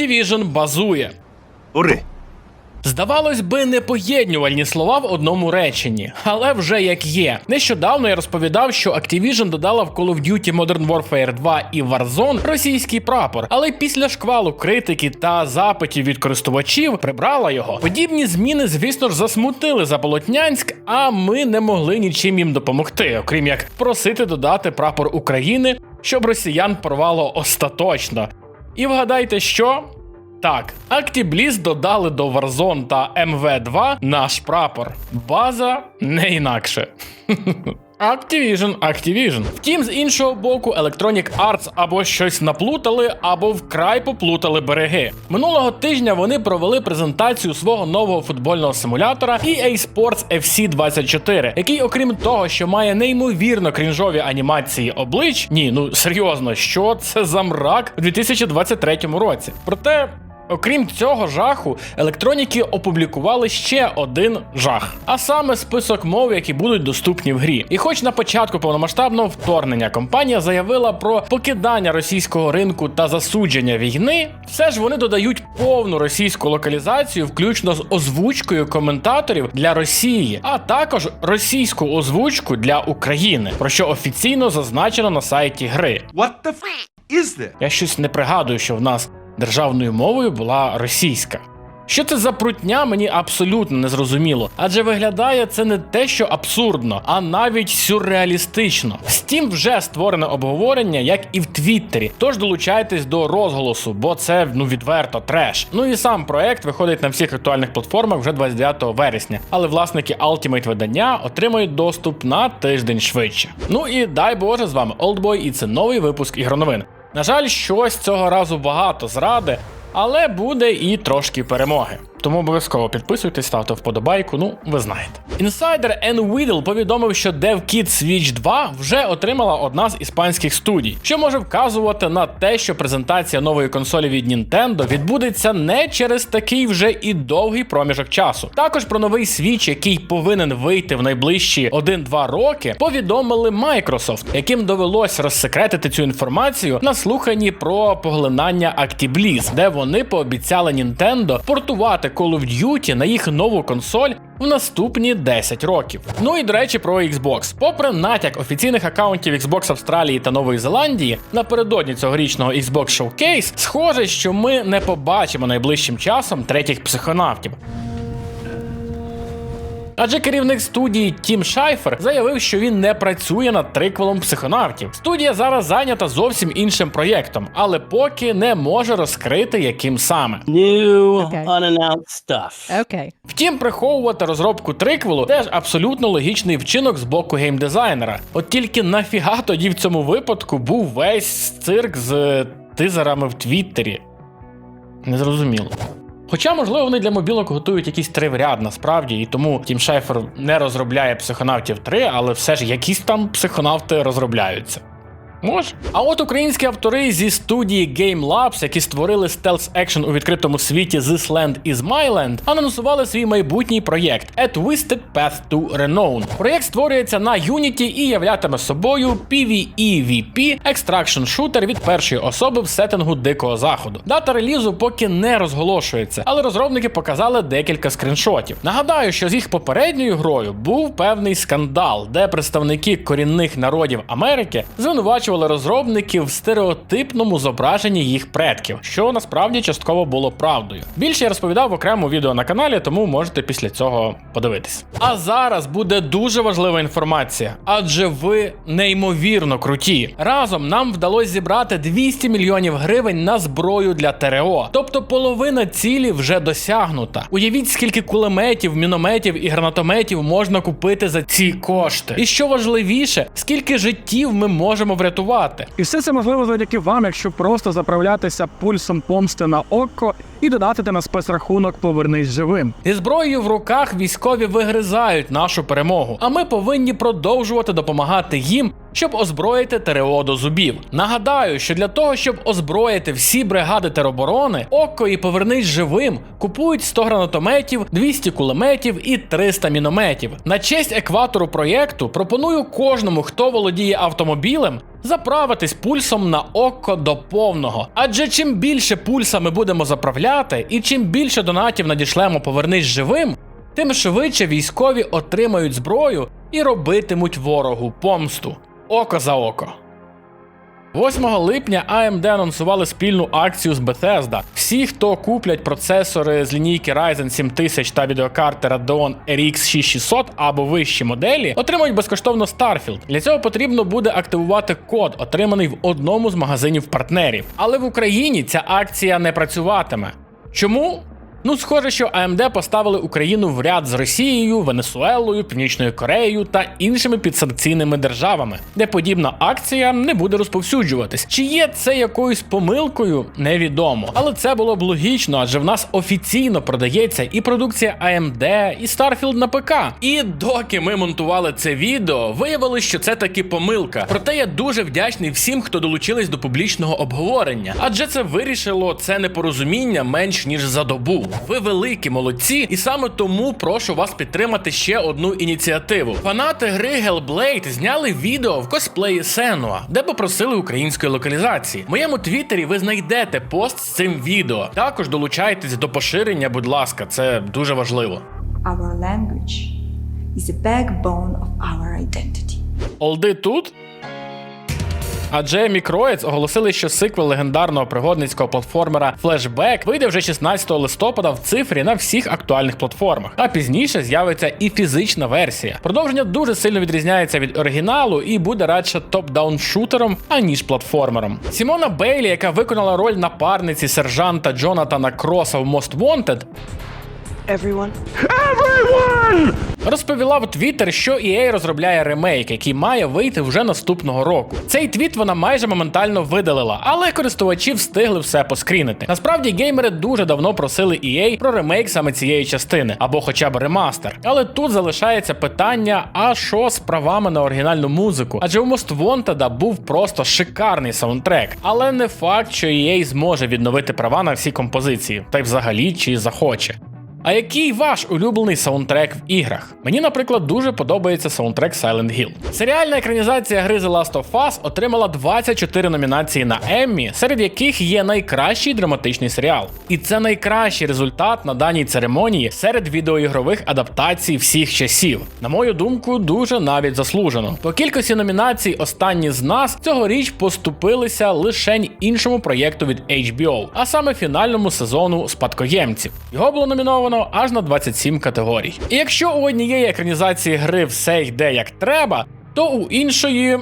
Activision базує. Ури! Здавалось би, непоєднювальні слова в одному реченні, але вже як є. Нещодавно я розповідав, що Activision додала в Call of Duty Modern Warfare 2 і Warzone російський прапор, але після шквалу критики та запитів від користувачів прибрала його. Подібні зміни, звісно ж, засмутили Заполотнянськ, а ми не могли нічим їм допомогти, окрім як просити додати прапор України, щоб росіян порвало остаточно. І вгадайте, що? Так, ActiBliz додали до Warzone та MV2 наш прапор. База не інакше. Activision, Activision. Втім, з іншого боку, Electronic Arts або щось наплутали, або вкрай поплутали береги. Минулого тижня вони провели презентацію свого нового футбольного симулятора EA Sports FC 24, який, окрім того, що має неймовірно крінжові анімації облич, ні, ну серйозно, що це за мрак у 2023 році. Проте. Окрім цього жаху, електроніки опублікували ще один жах, а саме список мов, які будуть доступні в грі. І хоч на початку повномасштабного вторгнення компанія заявила про покидання російського ринку та засудження війни, все ж вони додають повну російську локалізацію, включно з озвучкою коментаторів для Росії, а також російську озвучку для України, про що офіційно зазначено на сайті гри. What the f is this? Я щось не пригадую, що в нас державною мовою була російська. Що це за прутня, мені абсолютно не зрозуміло, адже виглядає це не те, що абсурдно, а навіть сюрреалістично. В Steam вже створене обговорення, як і в Твіттері. Тож долучайтесь до розголосу, бо це ну відверто треш. Ну і сам проект виходить на всіх актуальних платформах вже 29 вересня, але власники Ultimate видання отримають доступ на тиждень швидше. Ну і дай Боже, з вами Oldboy, і це новий випуск ігроновин. На жаль, щось цього разу багато зради, але буде і трошки перемоги. Тому обов'язково підписуйтесь, ставте вподобайку, ну ви знаєте. Інсайдер Nvidia повідомив, що DevKit Switch 2 вже отримала одна з іспанських студій, що може вказувати на те, що презентація нової консолі від Nintendo відбудеться не через такий вже і довгий проміжок часу. Також про новий Switch, який повинен вийти в найближчі 1-2 роки, повідомили Microsoft, яким довелось розсекретити цю інформацію на слуханні про поглинання ActiBliz, де вони пообіцяли Nintendo портувати Call of Duty на їх нову консоль в наступні 10 років. Ну і до речі, про Xbox. Попри натяк офіційних акаунтів Xbox Австралії та Нової Зеландії, напередодні цьогорічного Xbox Showcase, схоже, що ми не побачимо найближчим часом третіх психонавтів. Адже керівник студії Тім Шайфер заявив, що він не працює над триквелом психонавтів. Студія зараз зайнята зовсім іншим проєктом, але поки не може розкрити, яким саме. New Okay. unannounced stuff. Okay. Втім, приховувати розробку триквелу теж абсолютно логічний вчинок з боку геймдизайнера. От тільки нафіга тоді в цьому випадку був весь цирк з тизерами в Твіттері. Незрозуміло. Хоча, можливо, вони для мобілок готують якісь три в ряд насправді, і тому Тім Шайфер не розробляє психонавтів 3, але все ж якісь там психонавти розробляються. Може. А от українські автори зі студії Game Labs, які створили стелс екшен у відкритому світі This Land is My Land, анонсували свій майбутній проєкт A Twisted Path to Renown. Проєкт створюється на Unity і являтиме собою PvE-VP екстракшн шутер від першої особи в сеттингу Дикого Заходу. Дата релізу поки не розголошується, але розробники показали декілька скріншотів. Нагадаю, що з їх попередньою грою був певний скандал, де представники корінних народів Америки звинувачували розробників в стереотипному зображенні їх предків, що насправді частково було правдою. Більше я розповідав в окремому відео на каналі, тому можете після цього подивитись. А зараз буде дуже важлива інформація, адже ви неймовірно круті. Разом нам вдалося зібрати 200 мільйонів гривень на зброю для ТРО. Тобто половина цілі вже досягнута. Уявіть, скільки кулеметів, мінометів і гранатометів можна купити за ці кошти. І що важливіше, скільки життів ми можемо врятувати. І все це можливо завдяки вам, якщо просто заправлятися пульсом помсти на око і додати на спецрахунок Повернись живим. Зі зброєю в руках військові вигризають нашу перемогу, а ми повинні продовжувати допомагати їм щоб озброїти ТРО до зубів. Нагадаю, що для того, щоб озброїти всі бригади тероборони, Око і повернись живим купують 100 гранатометів, 200 кулеметів і 300 мінометів. На честь екватору проєкту пропоную кожному, хто володіє автомобілем, заправитись пульсом на око до повного. Адже чим більше пульса ми будемо заправляти, і чим більше донатів надішлемо повернись живим, тим швидше військові отримають зброю і робитимуть ворогу помсту. Око за око. 8 липня AMD анонсували спільну акцію з Bethesda. Всі, хто куплять процесори з лінійки Ryzen 7000 та відеокарти Radeon RX 6600 або вищі моделі, отримують безкоштовно Starfield. Для цього потрібно буде активувати код, отриманий в одному з магазинів партнерів. Але в Україні ця акція не працюватиме. Чому? Ну, схоже, що AMD поставили Україну в ряд з Росією, Венесуелою, Північною Кореєю та іншими підсанкційними державами, де подібна акція не буде розповсюджуватись. Чи є це якоюсь помилкою, невідомо. Але це було б логічно, адже в нас офіційно продається і продукція AMD, і Starfield на ПК. І доки ми монтували це відео, виявилось, що це таки помилка. Проте я дуже вдячний всім, хто долучились до публічного обговорення, адже це вирішило це непорозуміння менш ніж за добу. Ви великі молодці, і саме тому прошу вас підтримати ще одну ініціативу. Фанати гри Hellblade зняли відео в косплеї Сенуа, де попросили української локалізації. В моєму твіттері ви знайдете пост з цим відео. Також долучайтесь до поширення, будь ласка, це дуже важливо. Our language is the backbone of our identity. Олди тут. Адже Мікроїц оголосили, що сиквел легендарного пригодницького платформера Flashback вийде вже 16 листопада в цифрі на всіх актуальних платформах. А пізніше з'явиться і фізична версія. Продовження дуже сильно відрізняється від оригіналу і буде радше топ-даун шутером, аніж платформером. Сімона Бейлі, яка виконала роль напарниці сержанта Джонатана Кроса в Most Wanted, everyone. Розповіла в Твіттер, що EA розробляє ремейк, який має вийти вже наступного року. Цей твіт вона майже моментально видалила, але користувачі встигли все поскрінити. Насправді геймери дуже давно просили EA про ремейк саме цієї частини, або хоча б ремастер. Але тут залишається питання: а що з правами на оригінальну музику? Адже у Most Wanted був просто шикарний саундтрек, але не факт, що EA зможе відновити права на всі композиції, та й взагалі чи захоче. А який ваш улюблений саундтрек в іграх? Мені, наприклад, дуже подобається саундтрек Silent Hill. Серіальна екранізація гри The Last of Us отримала 24 номінації на Еммі, серед яких є найкращий драматичний серіал. І це найкращий результат на даній церемонії серед відеоігрових адаптацій всіх часів. На мою думку, дуже навіть заслужено. По кількості номінацій останні з нас цьогоріч поступилися лише іншому проєкту від HBO, а саме фінальному сезону спадкоємців. Його було номіновано аж на 27 категорій. І якщо у однієї екранізації гри все йде як треба, то у іншої.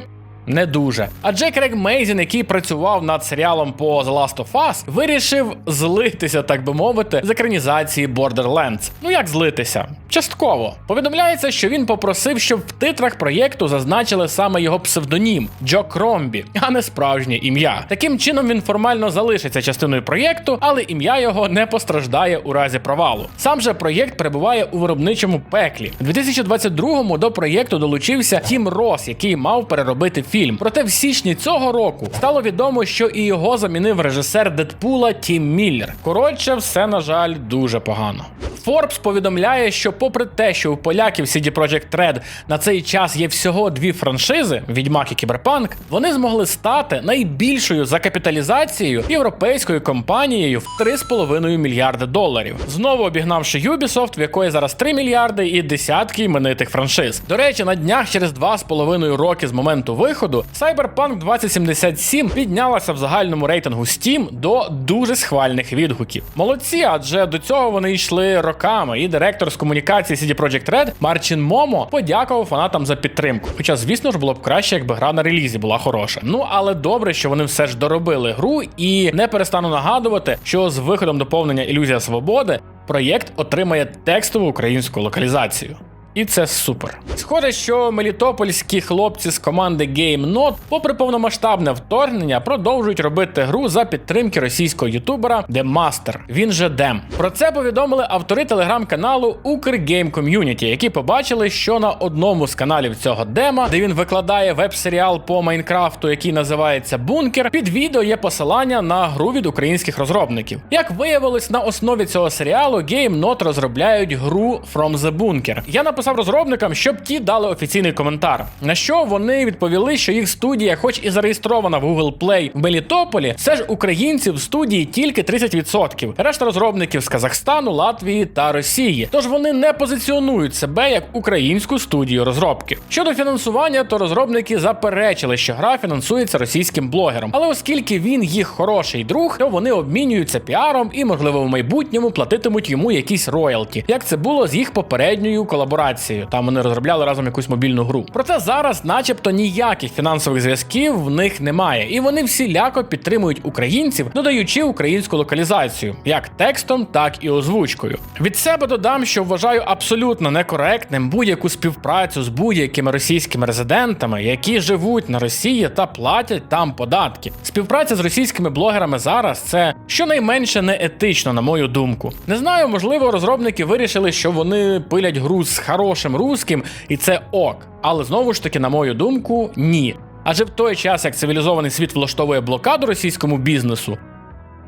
Не дуже. А Джек Мейзін, який працював над серіалом по The Last of Us, вирішив злитися, так би мовити, з екранізації Borderlands. Ну як злитися? Частково повідомляється, що він попросив, щоб в титрах проєкту зазначили саме його псевдонім Джо Кромбі, а не справжнє ім'я. Таким чином він формально залишиться частиною проєкту, але ім'я його не постраждає у разі провалу. Сам же проєкт перебуває у виробничому пеклі. У 2022-му до проєкту долучився Тім Рос, який мав переробити фільм. Проте в січні цього року стало відомо, що і його замінив режисер Дедпула Тім Міллер. Коротше, все на жаль дуже погано. Forbes повідомляє, що попри те, що у поляків CD Projekt Red на цей час є всього дві франшизи Відьмак і Кіберпанк, вони змогли стати найбільшою за капіталізацією європейською компанією в 3,5 мільярди доларів, знову обігнавши Ubisoft, в якої зараз 3 мільярди і десятки іменитих франшиз. До речі, на днях через 2,5 роки з моменту виходу Cyberpunk 2077 піднялася в загальному рейтингу Steam до дуже схвальних відгуків. Молодці, адже до цього вони йшли роками, і директор з комунікації CD Projekt Red Марчин Момо подякував фанатам за підтримку. Хоча, звісно ж, було б краще, якби гра на релізі була хороша. Ну але добре, що вони все ж доробили гру, і не перестану нагадувати, що з виходом доповнення Ілюзія Свободи проєкт отримає текстову українську локалізацію. І це супер. Схоже, що мелітопольські хлопці з команди GameNot, попри повномасштабне вторгнення, продовжують робити гру за підтримки російського ютубера Master, він же Дем. Про це повідомили автори телеграм-каналу Укргейм Community, які побачили, що на одному з каналів цього дема, де він викладає веб-серіал по Майнкрафту, який називається Бункер, під відео є посилання на гру від українських розробників. Як виявилось, на основі цього серіалу GameNot розробляють гру From the Bunker. Я написав розробникам, щоб ті дали офіційний коментар. На що вони відповіли, що їх студія, хоч і зареєстрована в Google Play в Мелітополі, все ж українців в студії тільки 30%. Решта розробників з Казахстану, Латвії та Росії. Тож вони не позиціонують себе як українську студію розробки. Щодо фінансування, то розробники заперечили, що гра фінансується російським блогером. Але оскільки він їх хороший друг, то вони обмінюються піаром і, можливо, в майбутньому платитимуть йому якісь роялті, як це було з їх попередньою колаборацією. Там вони розробляли разом якусь мобільну гру. Проте зараз, начебто, ніяких фінансових зв'язків в них немає, і вони всіляко підтримують українців, додаючи українську локалізацію, як текстом, так і озвучкою. Від себе додам, що вважаю абсолютно некоректним будь-яку співпрацю з будь-якими російськими резидентами, які живуть на Росії та платять там податки. Співпраця з російськими блогерами зараз це щонайменше неетично, на мою думку. Не знаю, можливо, розробники вирішили, що вони пилять гру з хорошим русським, і це ок. Але знову ж таки, на мою думку, ні. Адже в той час, як цивілізований світ влаштовує блокаду російському бізнесу,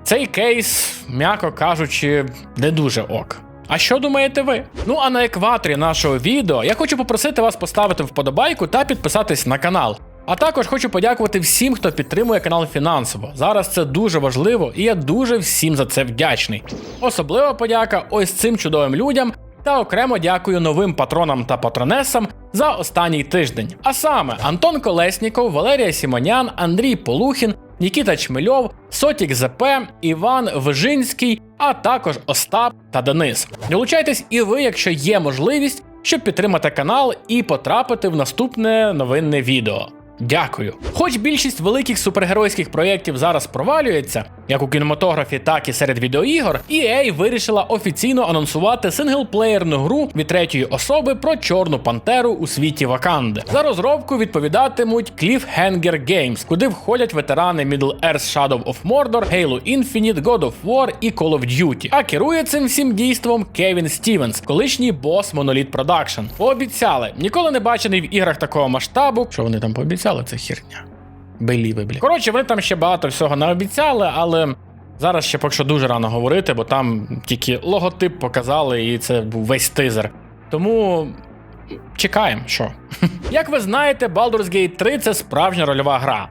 цей кейс, м'яко кажучи, не дуже ок. А що думаєте ви? Ну а на екваторі нашого відео я хочу попросити вас поставити вподобайку та підписатись на канал. А також хочу подякувати всім, хто підтримує канал фінансово. Зараз це дуже важливо, і я дуже всім за це вдячний. Особлива подяка ось цим чудовим людям. Та окремо дякую новим патронам та патронесам за останній тиждень. А саме Антон Колесніков, Валерія Сімонян, Андрій Полухін, Нікіта Чмельов, Сотік ЗП, Іван Вижинський, а також Остап та Денис. Долучайтесь і ви, якщо є можливість, щоб підтримати канал і потрапити в наступне новинне відео. Дякую. Хоч більшість великих супергеройських проєктів зараз провалюється, як у кінематографі, так і серед відеоігор, EA вирішила офіційно анонсувати синглплеєрну гру від третьої особи про Чорну Пантеру у світі Ваканди. За розробку відповідатимуть Cliffhanger Games, куди входять ветерани Middle-earth Shadow of Mordor, Halo Infinite, God of War і Call of Duty. А керує цим всім дійством Кевін Стівенс, колишній бос Monolith Production. Пообіцяли, ніколи не бачений в іграх такого масштабу. Що вони там пообіцяли? Це херня. Беліви, бля. Коротше, вони там ще багато всього не обіцяли, але зараз ще поки що дуже рано говорити, бо там тільки логотип показали, і це був весь тизер. Тому чекаємо, що. Як ви знаєте, Baldur's Gate 3 це справжня рольова гра.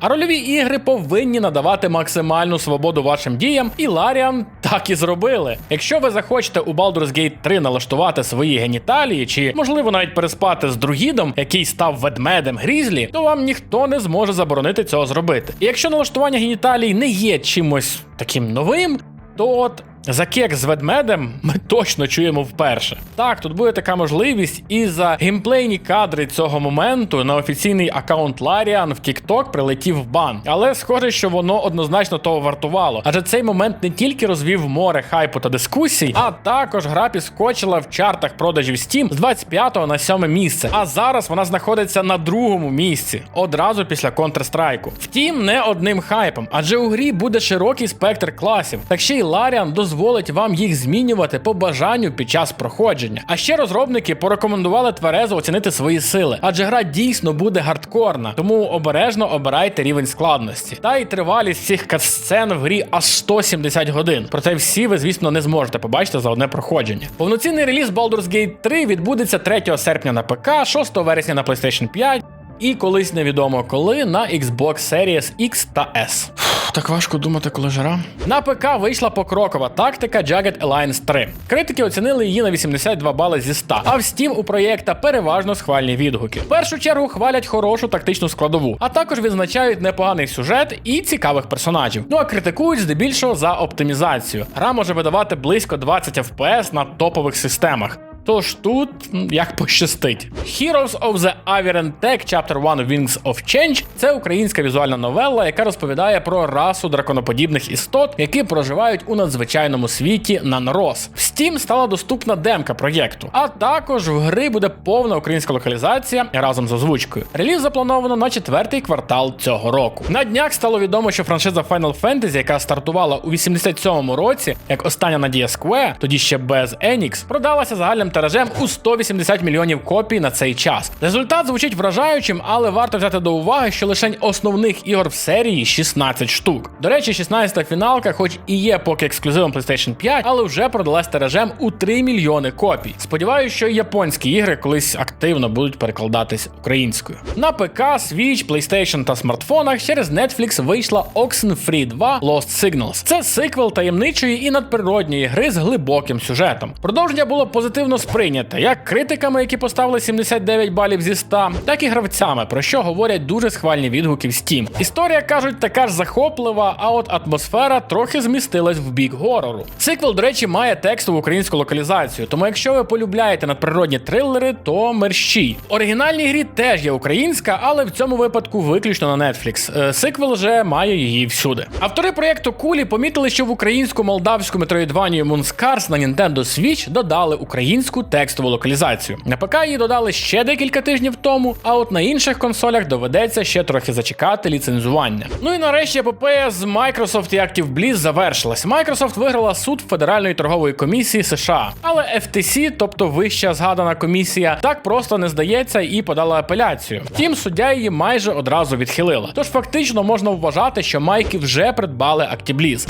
А рольові ігри повинні надавати максимальну свободу вашим діям, і Ларіан так і зробили. Якщо ви захочете у Baldur's Gate 3 налаштувати свої геніталії, чи можливо навіть переспати з другідом, який став ведмедем грізлі, то вам ніхто не зможе заборонити цього зробити. І якщо налаштування геніталій не є чимось таким новим, то от за кек з ведмедем ми точно чуємо вперше. Так, тут буде така можливість, і за геймплейні кадри цього моменту на офіційний аккаунт Ларіан в TikTok прилетів бан. Але схоже, що воно однозначно того вартувало. Адже цей момент не тільки розвів море хайпу та дискусій, а також гра підскочила в чартах продажів Steam з 25 на 7 місце. А зараз вона знаходиться на другому місці, одразу після Counter-Strike. Втім, не одним хайпом, адже у грі буде широкий спектр класів. Так ще й Ларіан дозволить вам їх змінювати по бажанню під час проходження. А ще розробники порекомендували тверезо оцінити свої сили, адже гра дійсно буде гардкорна, тому обережно обирайте рівень складності. Та й тривалість цих катсцен в грі аж 170 годин. Проте всі ви, звісно, не зможете побачити за одне проходження. Повноцінний реліз Baldur's Gate 3 відбудеться 3 серпня на ПК, 6 вересня на PlayStation 5 і колись невідомо коли на Xbox Series X та S. Так важко думати, коли жара. На ПК вийшла покрокова тактика Jagged Alliance 3. Критики оцінили її на 82 бали зі 100, а в Steam у проєкта переважно схвальні відгуки. В першу чергу хвалять хорошу тактичну складову, а також відзначають непоганий сюжет і цікавих персонажів. Ну а критикують здебільшого за оптимізацію. Гра може видавати близько 20 FPS на топових системах. Тож тут як пощастить. Heroes of the Aviran Tech Chapter 1 Wings of Change це українська візуальна новела, яка розповідає про расу драконоподібних істот, які проживають у надзвичайному світі Нанрос. Steam стала доступна демка проєкту, а також в гри буде повна українська локалізація разом з озвучкою. Реліз заплановано на четвертий квартал цього року. На днях стало відомо, що франшиза Final Fantasy, яка стартувала у 87-му році, як остання надія Square, тоді ще без Enix, продалася загальним тиражем у 180 мільйонів копій на цей час. Результат звучить вражаючим, але варто взяти до уваги, що лише основних ігор в серії 16 штук. До речі, 16-та фіналка, хоч і є поки ексклюзивом PlayStation 5, але вже продалась тиражем у 3 мільйони копій. Сподіваюся, що японські ігри колись активно будуть перекладатись українською. На ПК, Switch, PlayStation та смартфонах через Netflix вийшла Oxenfree 2 Lost Signals. Це сиквел таємничої і надприродньої гри з глибоким сюжетом. Продовження було позитивно сприйняте як критиками, які поставили 79 балів зі 100, так і гравцями, про що говорять дуже схвальні відгуки в Steam. Історія кажуть така ж захоплива, а от атмосфера трохи змістилась в бік горору. Сиквел, до речі, має текстову українську локалізацію, тому якщо ви полюбляєте надприродні трилери, то мерщій. В оригінальній грі теж є українська, але в цьому випадку виключно на Netflix. Е, Сиквел же має її всюди. Автори проєкту Кулі помітили, що в українську молдавську метроїдванію Moonscars на Nintendo Switch додали українську текстову локалізацію. На ПК її додали ще декілька тижнів тому, а от на інших консолях доведеться ще трохи зачекати ліцензування. Ну і нарешті епопея з Microsoft і ActiveBliss завершилась. Microsoft виграла суд Федеральної торгової комісії США, але FTC, тобто вища згадана комісія, так просто не здається і подала апеляцію. Втім, суддя її майже одразу відхилила. Тож фактично можна вважати, що майки вже придбали ActiveBliss.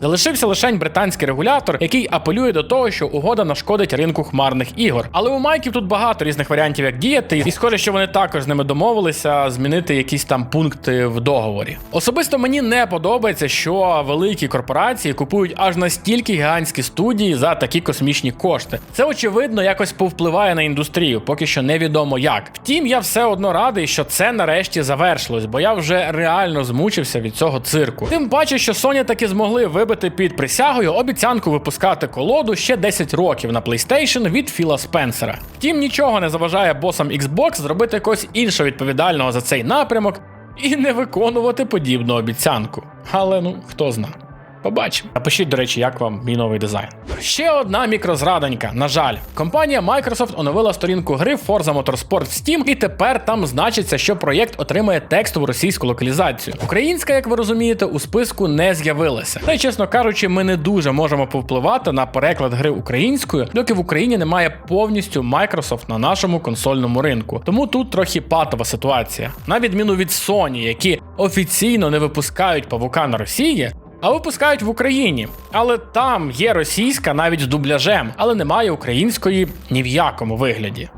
Залишився лише британський регулятор, який апелює до того, що угода нашкодить ринку хмарних ігор. Але у майків тут багато різних варіантів, як діяти, і схоже, що вони також з ними домовилися змінити якісь там пункти в договорі. Особисто мені не подобається, що великі корпорації купують аж настільки гігантські студії за такі космічні кошти. Це очевидно якось повпливає на індустрію, поки що невідомо як. Втім, я все одно радий, що це нарешті завершилось, бо я вже реально змучився від цього цирку. Тим паче, що Sony таки змогли вибити під присягою обіцянку випускати колоду ще 10 років на PlayStation від Філа Спенсера. Втім, нічого не заважає босам Xbox зробити якось іншого відповідального за цей напрямок і не виконувати подібну обіцянку. Але ну хто зна. Побачимо. Напишіть, до речі, як вам мій новий дизайн. Ще одна мікрозраданька. На жаль, компанія Microsoft оновила сторінку гри Forza Motorsport в Steam, і тепер там значиться, що проєкт отримає текстову російську локалізацію. Українська, як ви розумієте, у списку не з'явилася. Та й чесно кажучи, ми не дуже можемо повпливати на переклад гри українською, доки в Україні немає повністю Microsoft на нашому консольному ринку. Тому тут трохи патова ситуація. На відміну від Sony, які офіційно не випускають павука на Росії. А випускають в Україні, але там є російська навіть з дубляжем, але немає української ні в якому вигляді.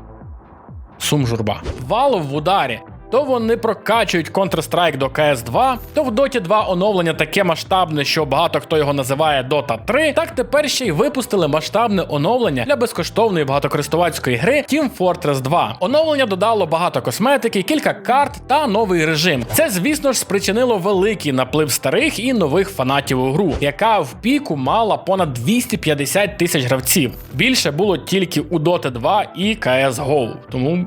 Сум журба. Валов в ударі. То вони прокачують Counter-Strike до CS2, то в Dota 2 оновлення таке масштабне, що багато хто його називає Dota 3. Так тепер ще й випустили масштабне оновлення для безкоштовної багатокористувацької гри Team Fortress 2. Оновлення додало багато косметики, кілька карт та новий режим. Це, звісно ж, спричинило великий наплив старих і нових фанатів у гру, яка в піку мала понад 250 тисяч гравців. Більше було тільки у Dota 2 і CSGO. Тому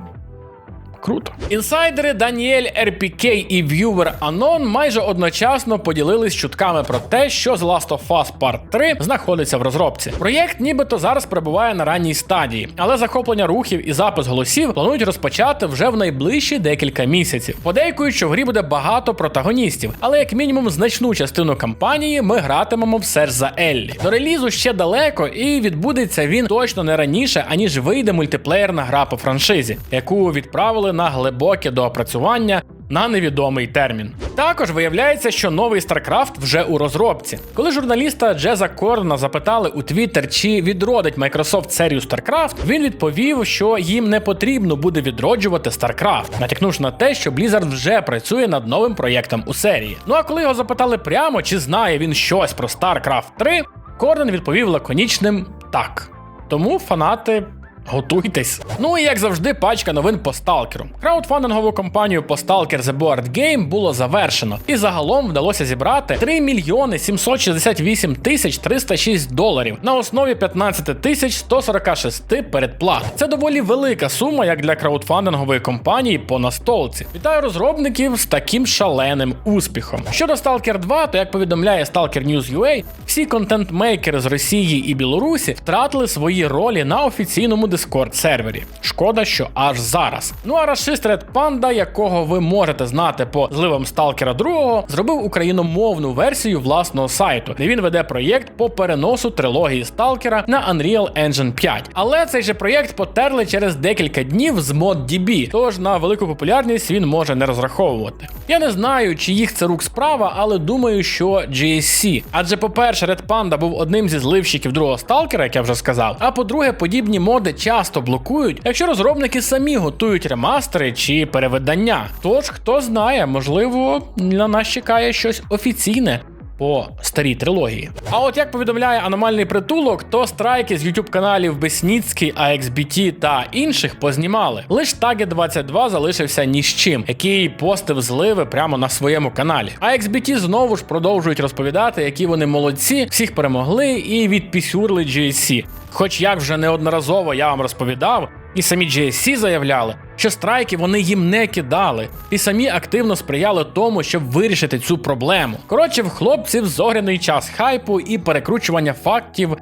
Круто. Інсайдери Даніель РПК і Viewer Anon майже одночасно поділились чутками про те, що The Last of Us Part 3 знаходиться в розробці. Проєкт нібито зараз перебуває на ранній стадії, але захоплення рухів і запис голосів планують розпочати вже в найближчі декілька місяців. Подейкують, що в грі буде багато протагоністів, але як мінімум значну частину кампанії ми гратимемо все ж за Еллі. До релізу ще далеко, і відбудеться він точно не раніше, аніж вийде мультиплеєрна гра по франшизі, яку відправили на глибоке доопрацювання на невідомий термін. Також виявляється, що новий StarCraft вже у розробці. Коли журналіста Джеза Корна запитали у Twitter, чи відродить Microsoft серію StarCraft, він відповів, що їм не потрібно буде відроджувати StarCraft, натякнувши на те, що Blizzard вже працює над новим проєктом у серії. Ну а коли його запитали прямо, чи знає він щось про StarCraft 3, Корнен відповів лаконічним так. Тому фанати Готуйтесь. Ну і як завжди, пачка новин по сталкеру. Краудфандингову кампанію по Stalker The Board Game було завершено, і загалом вдалося зібрати 3 мільйони 768 тисяч 306 доларів на основі 15 тисяч 146 передплат. Це доволі велика сума, як для краудфандингової компанії по настолці. Вітаю розробників з таким шаленим успіхом. Щодо Stalker 2, то як повідомляє Stalker News UA, всі контент-мейкери з Росії і Білорусі втратили свої ролі на офіційному дискорд сервері. Шкода, що аж зараз. Ну а расист Red Panda, якого ви можете знати по зливам Сталкера 2, зробив україномовну версію власного сайту, де він веде проєкт по переносу трилогії Сталкера на Unreal Engine 5. Але цей же проєкт потерли через декілька днів з ModDB, тож на велику популярність він може не розраховувати. Я не знаю, чи їх це рук справа, але думаю, що GSC. Адже, по-перше, Red Panda був одним зі зливщиків другого сталкера, як я вже сказав. А по-друге, подібні моди часто блокують, якщо розробники самі готують ремастери чи перевидання. Тож, хто знає, можливо, на нас чекає щось офіційне. По старій трилогії. А от як повідомляє аномальний притулок, то страйки з youtube каналів Бесніцький, AXBT та інших познімали. Лиш Таге 22 залишився ні з чим, який постив зливи прямо на своєму каналі. AXBT знову ж продовжують розповідати, які вони молодці, всіх перемогли і відпісюрли GSC. Хоч як вже неодноразово я вам розповідав, і самі GSC заявляли, що страйки вони їм не кидали, і самі активно сприяли тому, щоб вирішити цю проблему. Коротше, в хлопців зоряний час хайпу і перекручування фактів,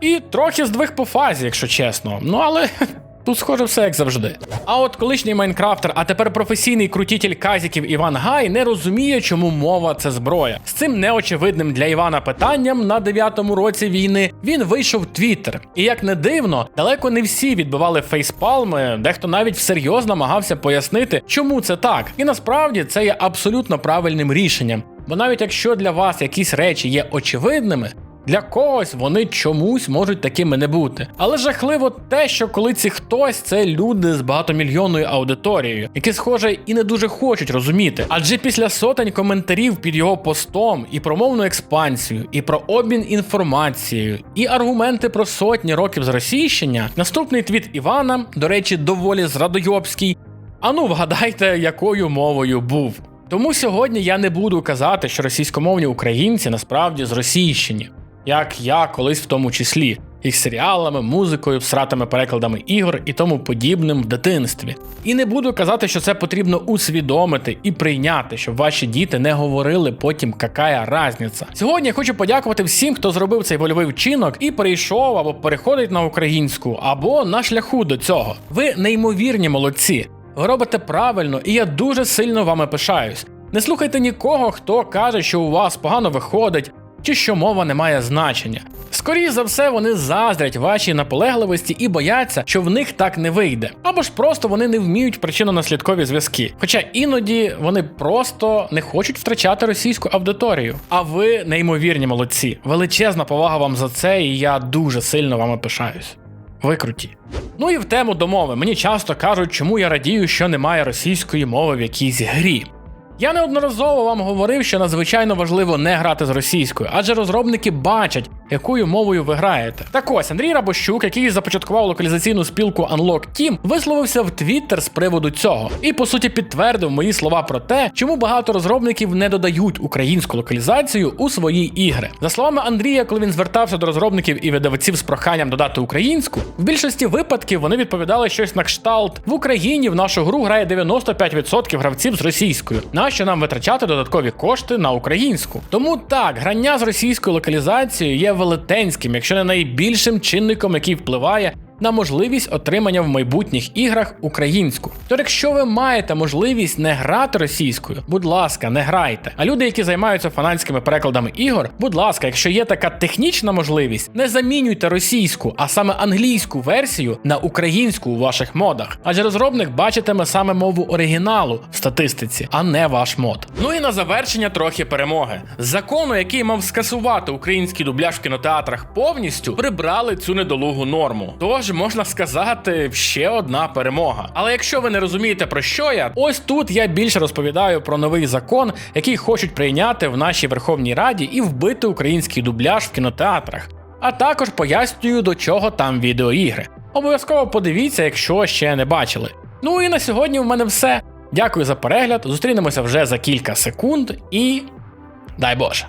і трохи здвиг по фазі, якщо чесно. Ну але. Тут схоже все як завжди. А от колишній майнкрафтер, а тепер професійний крутітель казіків Іван Гай не розуміє, чому мова це зброя. З цим неочевидним для Івана питанням на дев'ятому році війни він вийшов Твіттер. І як не дивно, далеко не всі відбивали фейспалми, дехто навіть всерйоз намагався пояснити, чому це так. І насправді це є абсолютно правильним рішенням. Бо навіть якщо для вас якісь речі є очевидними, для когось вони чомусь можуть такими не бути. Але жахливо те, що коли ці хтось це люди з багатомільйонною аудиторією, які, схоже, і не дуже хочуть розуміти. Адже після сотень коментарів під його постом і про мовну експансію, і про обмін інформацією, і аргументи про сотні років зросійщення, наступний твіт Івана, до речі, доволі зрадойобський. Ану, вгадайте, якою мовою був. Тому сьогодні я не буду казати, що російськомовні українці насправді зросійщені як я колись в тому числі, їх серіалами, музикою, всратими перекладами ігор і тому подібним в дитинстві. І не буду казати, що це потрібно усвідомити і прийняти, щоб ваші діти не говорили потім, какая разниця. Сьогодні я хочу подякувати всім, хто зробив цей вольовий вчинок і перейшов або переходить на українську, або на шляху до цього. Ви неймовірні молодці. Ви робите правильно, і я дуже сильно вами пишаюсь. Не слухайте нікого, хто каже, що у вас погано виходить, чи що мова не має значення. Скоріше за все, вони заздрять вашій наполегливості і бояться, що в них так не вийде. Або ж просто вони не вміють причинно-наслідкові зв'язки. Хоча іноді вони просто не хочуть втрачати російську аудиторію. А ви неймовірні молодці. Величезна повага вам за це, і я дуже сильно вами пишаюсь. Ви круті. Ну і в тему домови. Мені часто кажуть, чому я радію, що немає російської мови в якійсь грі. Я неодноразово вам говорив, що надзвичайно важливо не грати з російською, адже розробники бачать, якою мовою ви граєте. Так ось Андрій Рабощук, який започаткував локалізаційну спілку Unlock Team, висловився в Твіттер з приводу цього і по суті підтвердив мої слова про те, чому багато розробників не додають українську локалізацію у свої ігри. За словами Андрія, коли він звертався до розробників і видавців з проханням додати українську, в більшості випадків вони відповідали щось на кшталт в Україні в нашу гру грає 95% гравців з російською. Нащо нам витрачати додаткові кошти на українську? Тому так, грання з російською локалізацією є велетенським, якщо не найбільшим чинником, який впливає на можливість отримання в майбутніх іграх українську. Тож, якщо ви маєте можливість не грати російською, будь ласка, не грайте. А люди, які займаються фанатськими перекладами ігор, будь ласка, якщо є така технічна можливість, не замінюйте російську, а саме англійську версію на українську у ваших модах. Адже розробник бачитиме саме мову оригіналу в статистиці, а не ваш мод. Ну і на завершення трохи перемоги. Закону, який мав скасувати український дубляж в кінотеатрах повністю, прибрали цю недолугу норму. Тож можна сказати, ще одна перемога. Але якщо ви не розумієте про що я, ось тут я більше розповідаю про новий закон, який хочуть прийняти в нашій Верховній Раді і вбити український дубляж в кінотеатрах. А також пояснюю, до чого там відеоігри. Обов'язково подивіться, якщо ще не бачили. Ну і на сьогодні в мене все. Дякую за перегляд. Зустрінемося вже за кілька секунд і дай Боже!